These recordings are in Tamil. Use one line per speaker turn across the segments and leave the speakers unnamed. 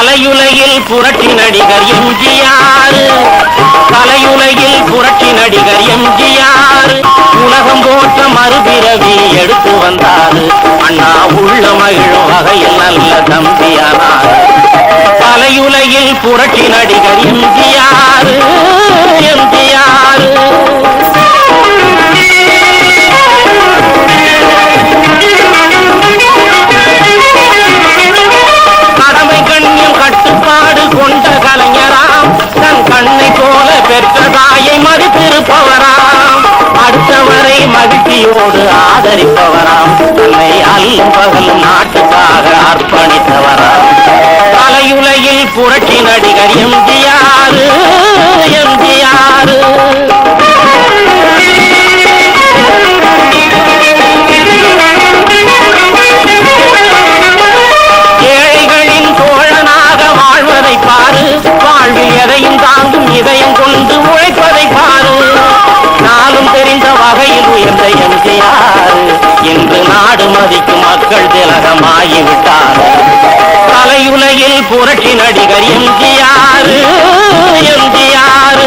கலையுலகில் புரட்சி நடிகர் எம்ஜிஆர். கலையுலகில் புரட்சி நடிகர் எம்ஜிஆர். உலகம் போற்ற மறுபிறவி எடுத்து வந்தார். அண்ணா உள்ள மகிழும் வகையில் நல்ல தம்பியானார். கலையுலகில் புரட்சி நடிகர் எம்ஜிஆர். தாயை மதித்திருப்பவராம். அடுத்தவரை மகிழ்ச்சியோடு ஆதரிப்பவராம். தன்னை அல்லும் பகலும் நாட்டுக்காக அர்ப்பணித்தவராம். தலையுலையில் புரட்சி நடிகர் எம்ஜிஆர் திலகமாகிவிட்டார் கலையுலகில் புரட்சி நடிகர் எம்ஜிஆர் எம்ஜிஆர்.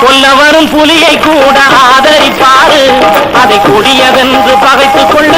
கொல்ல வரும் புலியை கூட ஆதரிப்பாரு. அதை கொடியதென்று பகைத்துக் கொள்ள